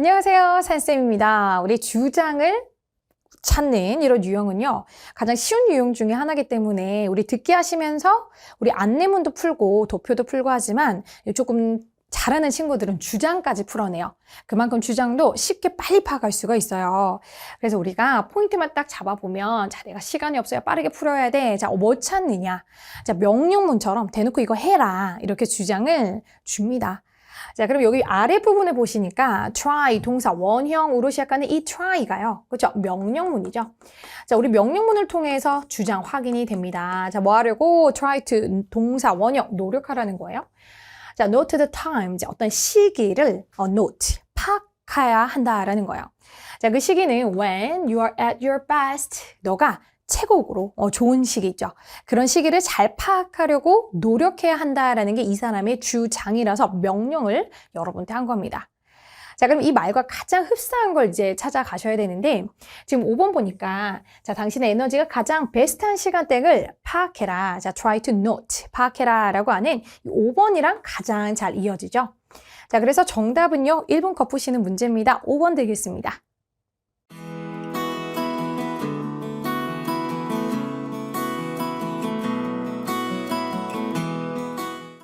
안녕하세요. 산쌤입니다. 우리 주장을 찾는 이런 유형은요, 가장 쉬운 유형 중에 하나이기 때문에 우리 듣기 하시면서 우리 안내문도 풀고 도표도 풀고 하지만 조금 잘하는 친구들은 주장까지 풀어내요. 그만큼 주장도 쉽게 빨리 파악할 수가 있어요. 그래서 우리가 포인트만 딱 잡아보면, 자, 내가 시간이 없어요. 빠르게 풀어야 돼. 자, 뭐 찾느냐. 자, 명령문처럼 대놓고 이거 해라. 이렇게 주장을 줍니다. 자, 그럼 여기 아랫부분에 보시니까 try 동사 원형으로 시작하는 이 try가요. 그렇죠? 명령문이죠. 자, 우리 명령문을 통해서 주장 확인이 됩니다. 자, 뭐 하려고 try to 동사 원형 노력하라는 거예요. 자, note the time. 이제 어떤 시기를 어, note 파악해야 한다라는 거예요. 자, 그 시기는 when you are at your best. 너가 최고로 어, 좋은 시기죠. 그런 시기를 잘 파악하려고 노력해야 한다라는 게 이 사람의 주장이라서 명령을 여러분한테 한 겁니다. 자, 그럼 이 말과 가장 흡사한 걸 이제 찾아가셔야 되는데, 지금 5번 보니까, 자, 당신의 에너지가 가장 베스트한 시간대를 파악해라. 자, try to note. 파악해라. 라고 하는 이 5번이랑 가장 잘 이어지죠. 자, 그래서 정답은요, 1번 거 푸시는 문제입니다. 5번 되겠습니다.